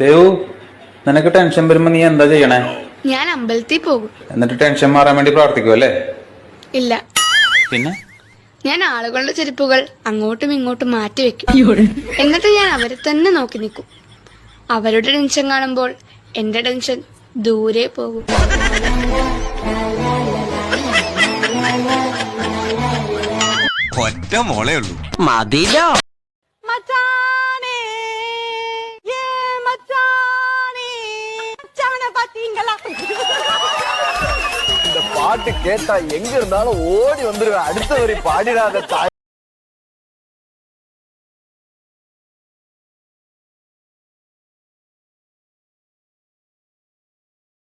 ദേവു നിനക്ക് ടെൻഷൻ വരുമ്പോ നീ എന്താ ചെയ്യണേ? ഞാൻ അമ്പലത്തിൽ പോകും. എന്നിട്ട് ടെൻഷൻ മാറാൻ വേണ്ടി പ്രാർത്ഥിക്കും അല്ലേ? ഇല്ല. പിന്നെ? ഞാൻ ആളുകളുടെ ചെരുപ്പുകൾ അങ്ങോട്ടും ഇങ്ങോട്ടും മാറ്റി വെക്കും. എന്നിട്ട് ഞാൻ അവരെ തന്നെ നോക്കി നിൽക്കും. അവരുടെ ടെൻഷൻ കാണുമ്പോൾ എന്റെ ടെൻഷൻ ദൂരെ പോകും. ഒറ്റ മോളേ ഉള്ളൂ. മതിലോ? இந்த பாட்டு கேட்டா எங்க இருந்தாலும் ஓடி வந்துருவேன். அடுத்த வரி பாடிடாத தாய்.